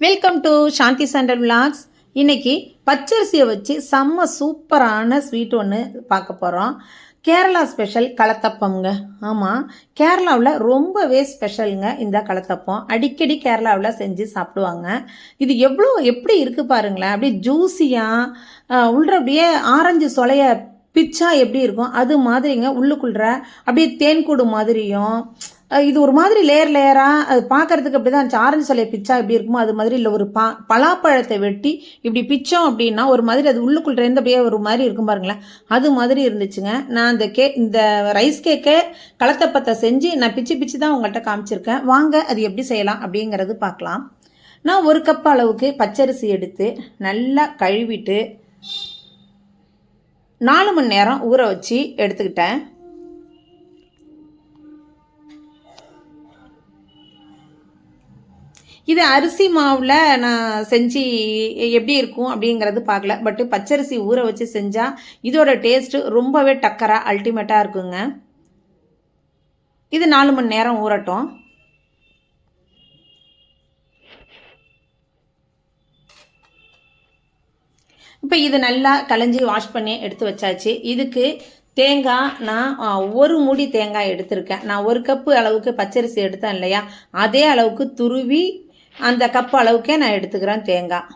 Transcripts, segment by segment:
Welcome to Shanthi sandal vlogs இன்றைக்கி பச்சரிசியை வச்சு செம்ம சூப்பரான ஸ்வீட் ஒன்று பார்க்க போகிறோம் கேரளா ஸ்பெஷல் களத்தப்பம்ங்க ஆமாம் கேரளாவில் ரொம்பவே ஸ்பெஷலுங்க இந்த களத்தப்பம் அடிக்கடி கேரளாவில் செஞ்சு சாப்பிடுவாங்க. இது எவ்வளோ எப்படி இருக்குது பாருங்களேன். அப்படியே ஜூஸியாக உள்ள அப்படியே ஆரஞ்சு சொலைய பிச்சா எப்படி இருக்கும்? அது மாதிரிங்க உள்ளுக்குள்ற அப்படியே தேன்கூடு மாதிரியும் இது ஒரு மாதிரி லேயர் லேயராக அது பார்க்கறதுக்கு அப்படி தான் ஆரஞ்சு சிலையை பிச்சா எப்படி இருக்குமோ அது மாதிரி இல்லை ஒரு பா பலாப்பழத்தை வெட்டி இப்படி பிச்சோம் அப்படின்னா ஒரு மாதிரி அது உள்ளுக்குள்ள இருந்து அப்படியே ஒரு மாதிரி இருக்கும் பாருங்களேன். அது மாதிரி இருந்துச்சுங்க. நான் அந்த கே இந்த ரைஸ் கேக்கை களத்தப்பத்தை செஞ்சு நான் பிச்சு பிச்சு தான் உங்கள்கிட்ட காமிச்சிருக்கேன். வாங்க அது எப்படி செய்யலாம் அப்படிங்கிறது பார்க்கலாம் நான் ஒரு கப் அளவுக்கு பச்சரிசி எடுத்து நல்லா கழுவிட்டு நாலு மணி நேரம் ஊற வச்சு எடுத்துக்கிட்டேன். இது அரிசி மாவில் நான் செஞ்சு எப்படி இருக்கும் அப்படிங்கிறது பார்க்கல. பட்டு பச்சரிசி ஊற வச்சு செஞ்சால் இதோட டேஸ்ட்டு ரொம்பவே டக்கராக அல்டிமேட்டாக இருக்குங்க. இது நாலு மணி நேரம் ஊறட்டும். இப்போ இது நல்லா களைஞ்சி வாஷ் பண்ணி எடுத்து வச்சாச்சு. இதுக்கு தேங்காய் நான் ஒரு மூடி தேங்காய் எடுத்திருக்கேன். நான் ஒரு கப்பு அளவுக்கு பச்சரிசி எடுத்தேன் இல்லையா? அதே அளவுக்கு துருவி அந்த கப் அளவுக்கே நான் எடுத்துக்கிறேன் தேங்காய்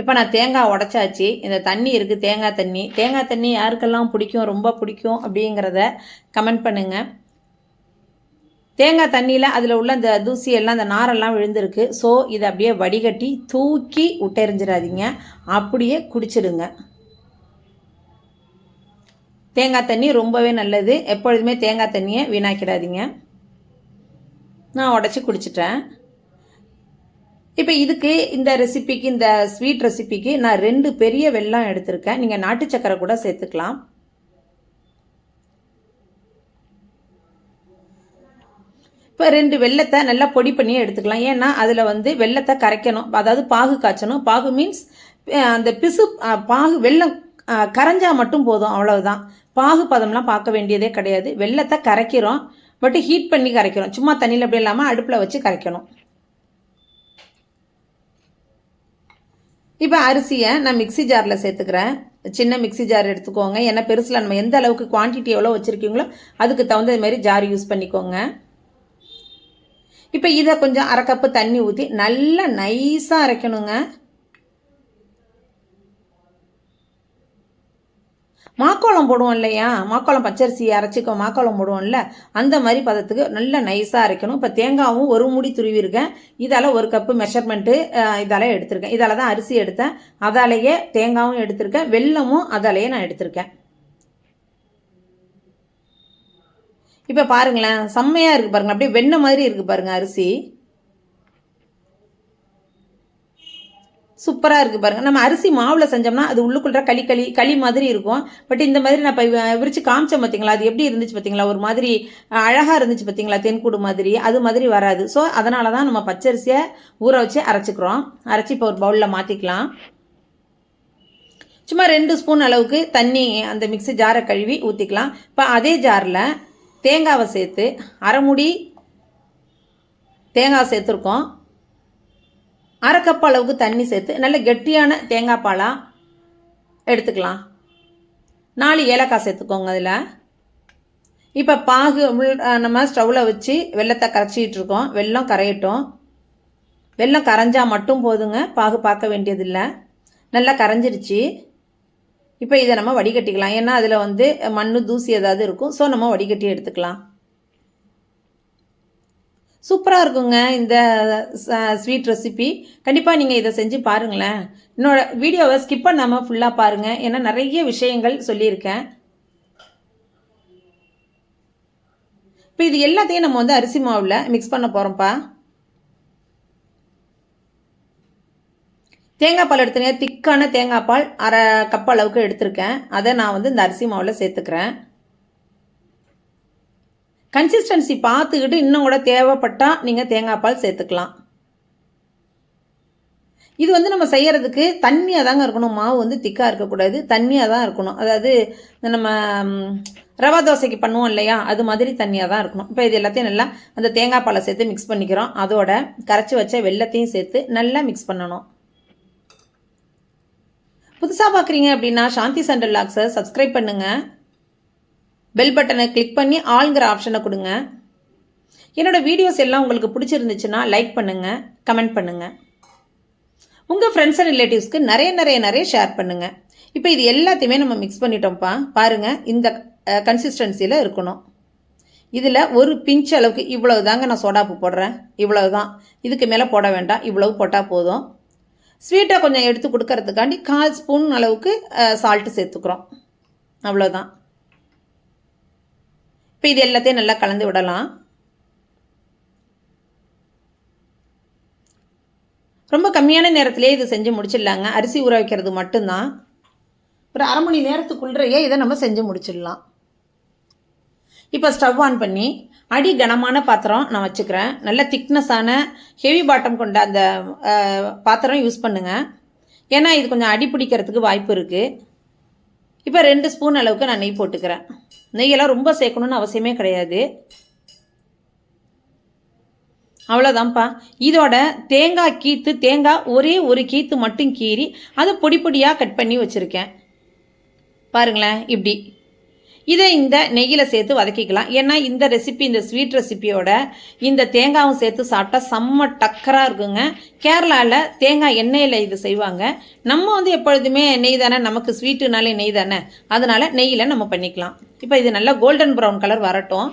இப்போ நான் தேங்காய் உடச்சாச்சு. இந்த தண்ணி இருக்குது தேங்காய் தண்ணி. தேங்காய் தண்ணி யாருக்கெல்லாம் பிடிக்கும் ரொம்ப பிடிக்கும் அப்படிங்கிறத கமெண்ட் பண்ணுங்கள் தேங்காய் தண்ணியில் அதில் உள்ள அந்த தூசி எல்லாம் அந்த நாரெல்லாம் விழுந்திருக்கு. ஸோ இதை அப்படியே வடிகட்டி தூக்கி விட்டெறிஞ்சிடாதீங்க அப்படியே குடிச்சிடுங்க. தேங்காய் தண்ணி ரொம்பவே நல்லது. எப்பொழுதுமே தேங்காய் தண்ணியை வீணாக்கிடாதீங்க. நான் உடச்சி குடிச்சிட்டேன். இப்போ இதுக்கு இந்த ரெசிபிக்கு இந்த ஸ்வீட் ரெசிபிக்கு நான் ரெண்டு பெரிய வெல்லம் எடுத்திருக்கேன். நீங்கள் நாட்டு சக்கரை கூட சேர்த்துக்கலாம். இப்போ ரெண்டு வெள்ளத்தை நல்லா பொடி பண்ணி எடுத்துக்கலாம். ஏன்னா அதில் வந்து வெள்ளத்தை கரைக்கணும். அதாவது பாகு காய்ச்சணும். பாகு மீன்ஸ் அந்த பிசு பாகு வெள்ளம் கரைஞ்சால் கரைஞ்சா மட்டும் போதும். அவ்வளவுதான். பாகு பதம்லாம் பார்க்க வேண்டியதே கிடையாது. வெள்ளத்தை கரைக்கிறோம். பட் ஹீட் பண்ணி கரைக்கிறோம். சும்மா தண்ணியில் அப்படி இல்லாமல் அடுப்பில் வச்சு கரைக்கணும். இப்போ அரிசியை நான் மிக்ஸி ஜாரில் சேர்த்துக்கிறேன். சின்ன மிக்ஸி ஜார் எடுத்துக்கோங்க. ஏன்னா பெருசில் நம்ம எந்த அளவுக்கு குவான்டிட்டி எவ்வளோ வச்சுருக்கீங்களோ அதுக்கு தகுந்த மாதிரி ஜார் யூஸ் பண்ணிக்கோங்க. இப்போ இதை கொஞ்சம் அரை கப்பு தண்ணி ஊற்றி நல்லா நைஸாக அரைக்கணுங்க. மாக்கோளம் போடுவோம் இல்லையா? மாக்கோளம் பச்சரிசி அரைச்சிக்கோ மாக்கோளம் போடுவோம்ல? அந்த மாதிரி பதத்துக்கு நல்லா நைஸாக அரைக்கணும். இப்போ தேங்காவும் ஒரு முடி துருவிருக்கேன் இதால் ஒரு கப்பு மெஷர்மெண்ட்டு இதால் எடுத்திருக்கேன். இதால் தான் அரிசி எடுத்தேன். அதாலேயே தேங்காவும் எடுத்திருக்கேன். வெல்லமும் அதாலேயே நான் எடுத்திருக்கேன். இப்போ பாருங்களேன். செம்மையாக இருக்குது பாருங்கள் அப்படியே வெண்ணெய் மாதிரி இருக்குது பாருங்கள் அரிசி. சூப்பராக இருக்குது பாருங்க. நம்ம அரிசி மாவில் செஞ்சோம்னா அது உள்ளுக்குள்ள களி களி களி மாதிரி இருக்கும். பட் இந்த மாதிரி நான் இப்போ விரிச்சு காமிச்சேன் பார்த்தீங்களா அது எப்படி இருந்துச்சு பார்த்தீங்களா ஒரு மாதிரி அழகாக இருந்துச்சு பார்த்தீங்களா தென்கூடு மாதிரி. அது மாதிரி வராது. ஸோ அதனால தான் நம்ம பச்சரிசியை ஊற வச்சு அரைச்சிக்கிறோம். அரைச்சி இப்போ ஒரு பவுலில் மாற்றிக்கலாம் சும்மா ரெண்டு ஸ்பூன் அளவுக்கு தண்ணி அந்த மிக்ஸி ஜாரை கழுவி ஊற்றிக்கலாம் இப்போ அதே ஜாரில் தேங்காவை சேர்த்து அரைமுடி தேங்காய் சேர்த்துருக்கோம். அரை கப் அளவுக்கு தண்ணி சேர்த்து நல்ல கெட்டியான தேங்காய் பாலாக எடுத்துக்கலாம். நாலு ஏலக்காய் சேர்த்துக்கோங்க அதில். இப்போ பாகு நம்ம ஸ்டவ்வில் வச்சு வெள்ளத்தை கரைச்சிக்கிட்டு இருக்கோம். வெல்லம் கரையட்டும். வெல்லம் கரைஞ்சால் மட்டும் போதுங்க. பாகு பார்க்க வேண்டியதில்லை. நல்லா கரைஞ்சிருச்சு. இப்போ இதை நம்ம வடிகட்டிக்கலாம். ஏன்னா அதில் வந்து மண் தூசி ஏதாவது இருக்கும். ஸோ நம்ம வடிகட்டி எடுத்துக்கலாம். சூப்பராக இருக்குங்க இந்த ஸ்வீட் ரெசிபி கண்டிப்பாக நீங்கள் இதை செஞ்சு பாருங்களேன். என்னோட வீடியோவை ஸ்கிப் பண்ணாமல் ஃபுல்லாக பாருங்கள் ஏன்னா நிறைய விஷயங்கள் சொல்லியிருக்கேன். இப்போ இது எல்லாத்தையும் நம்ம வந்து அரிசி மாவில் மிக்ஸ் பண்ண போகிறோம்ப்பா தேங்காய் பால் எடுத்தீங்க திக்கான தேங்காய் பால் அரை கப் அளவுக்கு எடுத்திருக்கேன். அதை நான் வந்து இந்த அரிசி மாவில் சேர்த்துக்கிறேன். கன்சிஸ்டன்சி பார்த்துக்கிட்டு இன்னும் கூட தேவைப்பட்டால் நீங்கள் தேங்காய் பால் சேர்த்துக்கலாம். இது வந்து நம்ம செய்கிறதுக்கு தண்ணியாக தாங்க இருக்கணும். மாவு வந்து திக்காக இருக்கக்கூடாது. தண்ணியாக தான் இருக்கணும். அதாவது இந்த நம்ம ரவா தோசைக்கு பண்ணுவோம் இல்லையா? அது மாதிரி தண்ணியாக தான் இருக்கணும். இப்போ இது எல்லாத்தையும் நல்லா அந்த தேங்காய் பாலை சேர்த்து மிக்ஸ் பண்ணிக்கிறோம். அதோட கரைச்சி வச்ச வெள்ளத்தையும் சேர்த்து நல்லா மிக்ஸ் பண்ணணும். புதுசாக பார்க்குறீங்க அப்படின்னா சாந்தி சென்டர் லாக்ஸை சப்ஸ்கிரைப் பண்ணுங்கள் பெல் பட்டனை கிளிக் பண்ணி ஆளுங்கிற ஆப்ஷனை கொடுங்க. என்னோட வீடியோஸ் எல்லாம் உங்களுக்கு பிடிச்சிருந்துச்சுன்னா லைக் பண்ணுங்கள் கமெண்ட் பண்ணுங்கள் உங்கள் ஃப்ரெண்ட்ஸ் அண்ட் ரிலேட்டிவ்ஸ்க்கு நிறைய நிறைய நிறைய ஷேர் பண்ணுங்கள் இப்போ இது எல்லாத்தையுமே நம்ம மிக்ஸ் பண்ணிட்டோம்ப்பா. பாருங்கள் இந்த கன்சிஸ்டன்சியில் இருக்கணும். இதில் ஒரு பிஞ்ச் அளவுக்கு இவ்வளவு தாங்க நான் சோடாப்பு போடுறேன். இவ்வளவு தான் இதுக்கு மேலே போட வேண்டாம். இவ்வளவு போட்டால் போதும். ஸ்வீட்டாக கொஞ்சம் எடுத்து கொடுக்கறதுக்காண்டி கால் ஸ்பூன் அளவுக்கு சால்ட்டு சேர்த்துக்கிறோம். அவ்வளோதான் இப்போ இது எல்லாத்தையும் நல்லா கலந்து விடலாம். ரொம்ப கம்மியான நேரத்திலே இது செஞ்சு முடிச்சிடலாங்க. அரிசி ஊற வைக்கிறது மட்டும்தான். ஒரு அரை மணி நேரத்துக்குள்ளேயே இதை நம்ம செஞ்சு முடிச்சிடலாம். இப்போ ஸ்டவ் ஆன் பண்ணி அடி கனமான பாத்திரம் நான் வச்சுக்கிறேன். நல்ல திக்னஸான ஹெவி பாட்டம் கொண்ட அந்த பாத்திரம் யூஸ் பண்ணுங்கள் ஏன்னா இது கொஞ்சம் அடி பிடிக்கிறதுக்கு வாய்ப்பு இருக்குது இப்போ ரெண்டு ஸ்பூன் அளவுக்கு நான் நெய் போட்டுக்கிறேன். நெய்யெல்லாம் ரொம்ப சேர்க்கணும்னு அவசியமே கிடையாது. அவ்வளோதான்ப்பா இதோட தேங்காய் கீத்து தேங்காய் ஒரே ஒரு கீத்து மட்டும் கீறி அதை பொடி பொடியாக கட் பண்ணி வச்சுருக்கேன். பாருங்களேன் இப்படி. இதை இந்த நெய்யில் சேர்த்து வதக்கிக்கலாம். ஏன்னா இந்த ரெசிபி இந்த ஸ்வீட் ரெசிபியோட இந்த தேங்காவும் சேர்த்து சாப்பிட்டா செம்ம டக்கராக இருக்குங்க. கேரளாவில் தேங்காய் எண்ணெயில் இது செய்வாங்க. நம்ம வந்து எப்பொழுதுமே நெய் தானே? நமக்கு ஸ்வீட்டுனாலே நெய் தானே? அதனால் நெய்யில் நம்ம பண்ணிக்கலாம். இப்போ இது நல்லா கோல்டன் ப்ரௌன் கலர் வரட்டும்.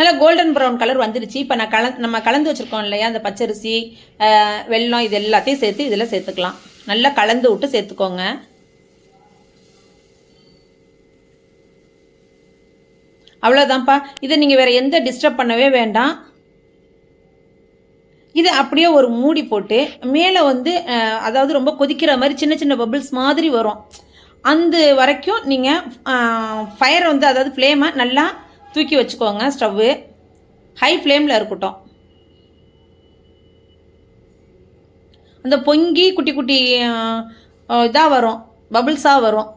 நல்லா கோல்டன் ப்ரௌன் கலர் வந்துடுச்சு இப்போ நான் கல நம்ம கலந்து வச்சுருக்கோம் இல்லையா? அந்த பச்சரிசி வெள்ளம் வெல்லம் இது எல்லாத்தையும் சேர்த்து இதில் சேர்த்துக்கலாம். நல்லா கலந்து விட்டு சேர்த்துக்கோங்க. அவ்வளோதான்ப்பா இதை நீங்கள் வேறு எந்த டிஸ்டர்ப் பண்ணவே வேண்டாம். இது அப்படியே ஒரு மூடி போட்டு மேலே வந்து அதாவது ரொம்ப கொதிக்கிற மாதிரி சின்ன சின்ன பபிள்ஸ் மாதிரி வரும். அந்த வரைக்கும் நீங்கள் ஃபயரை வந்து அதாவது ஃப்ளேமை நல்லா தூக்கி வச்சுக்கோங்க ஸ்டவ்வு. ஹை ஃப்ளேமில் இருக்கட்டும். அந்த பொங்கி குட்டி குட்டி இதாக வரும். பபுள்ஸாக வரும்.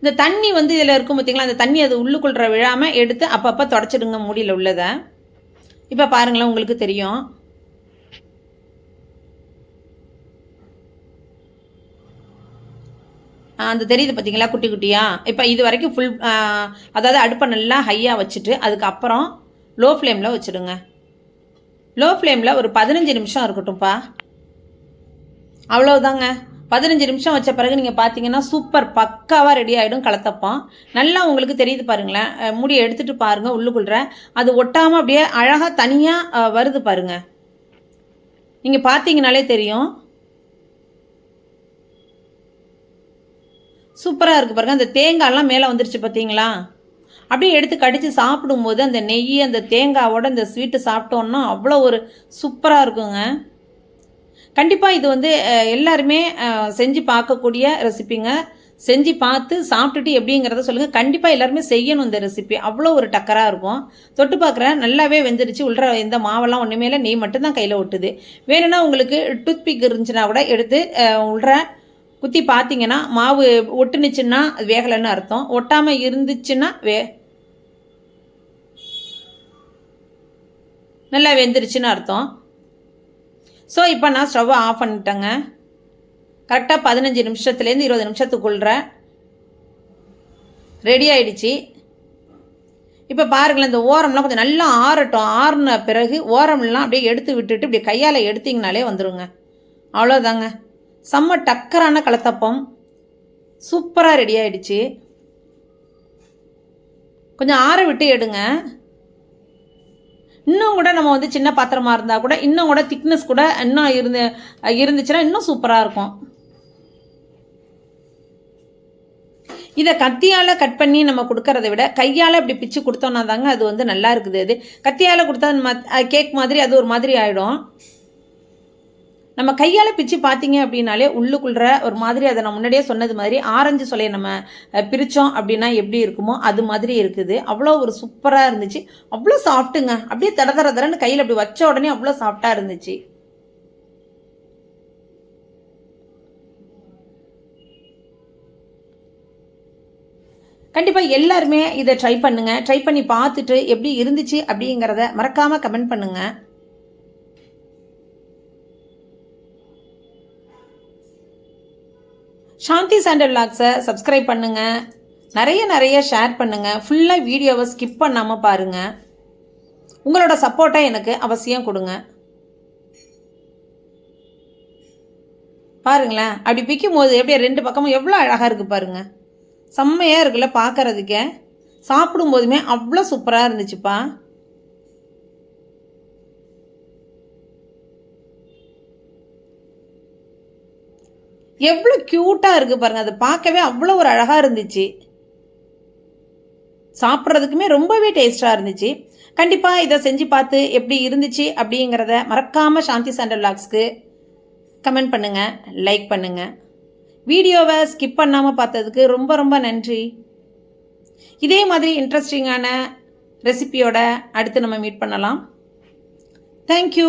இந்த தண்ணி வந்து இதில் இருக்கும் பார்த்தீங்களா அந்த தண்ணி அது உள்ளுக்குள்ற விழாமல் எடுத்து அப்பப்போ தொடச்சிடுங்க மூடியில் உள்ளதை. இப்போ பாருங்களேன் உங்களுக்கு தெரியும். அந்த தெரியுது பார்த்தீங்களா குட்டி குட்டியாக இப்போ இது வரைக்கும் ஃபுல் அதாவது அடுப்பை நல்லா ஹையாக வச்சுட்டு அதுக்கப்புறம் லோ ஃப்ளேமில் வச்சுடுங்க லோ ஃப்ளேமில் ஒரு பதினஞ்சு நிமிஷம் இருக்கட்டும்ப்பா. அவ்வளோதாங்க பதினஞ்சு நிமிஷம் வச்ச பிறகு நீங்கள் பார்த்தீங்கன்னா சூப்பர் பக்காவாக ரெடி ஆகிடும் கலத்தப்பம். நல்லா உங்களுக்கு தெரியுது பாருங்களேன். முடியை எடுத்துகிட்டு பாருங்கள் உள்ளுக்குள்ற அது ஒட்டாமல் அப்படியே அழகாக தனியாக வருது பாருங்கள் நீங்கள் பார்த்தீங்கனாலே தெரியும். சூப்பராக இருக்குது பாருங்கள் அந்த தேங்காய்லாம் மேலே வந்துருச்சு பார்த்தீங்களா அப்படியே எடுத்து கடித்து சாப்பிடும்போது அந்த நெய் அந்த தேங்காவோட அந்த ஸ்வீட்டு சாப்பிட்டோன்னா அவ்வளோ ஒரு சூப்பராக இருக்குங்க. கண்டிப்பாக இது வந்து எல்லாருமே செஞ்சு பார்க்கக்கூடிய ரெசிபிங்க செஞ்சு பார்த்து சாப்பிட்டுட்டு எப்படிங்கிறத சொல்லுங்கள் கண்டிப்பாக எல்லாருமே செய்யணும் இந்த ரெசிபி அவ்வளோ ஒரு டக்கராக இருக்கும். தொட்டு பார்க்குறேன். நல்லாவே வெந்துடுச்சு உள்ள இந்த மாவெல்லாம் ஒன்றுமே இல்லை. நெய் மட்டும்தான் கையில் ஒட்டுது. வேணும்னா உங்களுக்கு டூத் பிக் இருந்துச்சுன்னா கூட எடுத்து உள்ள குத்தி பார்த்தீங்கன்னா மாவு ஒட்டுனுச்சுன்னா அது வேகலைன்னு அர்த்தம். ஒட்டாமல் இருந்துச்சுன்னா வே நல்லா வெந்துருச்சுன்னு அர்த்தம். ஸோ இப்போ நான் ஸ்டவ்வை ஆஃப் பண்ணிட்டேங்க. கரெக்டாக பதினஞ்சு நிமிஷத்துலேருந்து இருபது நிமிஷத்துக்குள்ள ரெடி ஆயிடுச்சு. இப்போ பாருங்களேன் இந்த ஓரம்லாம் கொஞ்சம் நல்லா ஆறட்டும். ஆறுன பிறகு ஓரம்லாம் அப்படியே எடுத்து விட்டுட்டு இப்படி கையால் எடுத்தீங்கனாலே வந்துருங்க. அவ்வளோதாங்க செம்ம டக்கரான கலத்தப்பம் சூப்பராக ரெடி ஆயிடுச்சு. கொஞ்சம் ஆற விட்டு எடுங்க. இன்னும் கூட நம்ம வந்து சின்ன பாத்திரமாக இருந்தால் கூட இன்னும் கூட திக்னஸ் கூட இன்னும் இருந்து இருந்துச்சுன்னா இன்னும் சூப்பராக இருக்கும். இதை கத்தியால் கட் பண்ணி நம்ம கொடுக்கறத விட கையால் இப்படி பிச்சு கொடுத்தோன்னா தாங்க அது வந்து நல்லா இருக்குது. அது கத்தியால் கொடுத்தா மத்- கேக் மாதிரி அது ஒரு மாதிரி ஆகிடும் நம்ம கையால் பிச்சு பார்த்தீங்க அப்படின்னாலே உள்ளுக்குள்ள ஒரு மாதிரி அதை நான் முன்னாடியே சொன்னது மாதிரி ஆரஞ்சு சொலையை நம்ம பிரித்தோம் அப்படின்னா எப்படி இருக்குமோ அது மாதிரி இருக்குது. அவ்வளோ ஒரு சூப்பராக இருந்துச்சு. அவ்வளோ சாஃப்ட்டுங்க. அப்படியே தட தர தரன்னு கையில் அப்படி வச்ச உடனே அவ்வளோ சாஃப்டாக இருந்துச்சு. கண்டிப்பாக எல்லாருமே இதை ட்ரை பண்ணுங்க. ட்ரை பண்ணி பார்த்துட்டு எப்படி இருந்துச்சு அப்படிங்கிறத மறக்காமல் கமெண்ட் பண்ணுங்கள் சாந்தி சாண்டல் லாக்ஸை சப்ஸ்கிரைப் பண்ணுங்கள் நிறைய நிறைய ஷேர் பண்ணுங்கள் ஃபுல்லாக வீடியோவை ஸ்கிப் பண்ணாமல் பாருங்க. உங்களோட சப்போர்ட்டை எனக்கு அவசியம் கொடுங்க. பாருங்களேன். அப்படி பிக்கும் போது எப்படியே ரெண்டு பக்கமும் எவ்வளோ அழகாக இருக்குது பாருங்கள் செம்மையாக இருக்குல்ல பார்க்கறதுக்கே சாப்பிடும் போதுமே அவ்வளோ சூப்பராக இருந்துச்சுப்பா. எவ்வளோ க்யூட்டாக இருக்குது பாருங்க. அது பார்க்கவே அவ்வளோ ஒரு அழகாக இருந்துச்சு. சாப்பிட்றதுக்குமே ரொம்பவே டேஸ்ட்டாக இருந்துச்சு. கண்டிப்பாக இதை செஞ்சு பார்த்து எப்படி இருந்துச்சு அப்படிங்கிறத மறக்காமல் சாந்தி சாண்டல் லாக்ஸ்க்கு கமெண்ட் பண்ணுங்கள் லைக் பண்ணுங்கள் வீடியோவை ஸ்கிப் பண்ணாமல் பார்த்ததுக்கு ரொம்ப ரொம்ப நன்றி. இதே மாதிரி இன்ட்ரெஸ்டிங்கான ரெசிபியோட அடுத்து நம்ம மீட் பண்ணலாம். தேங்க்யூ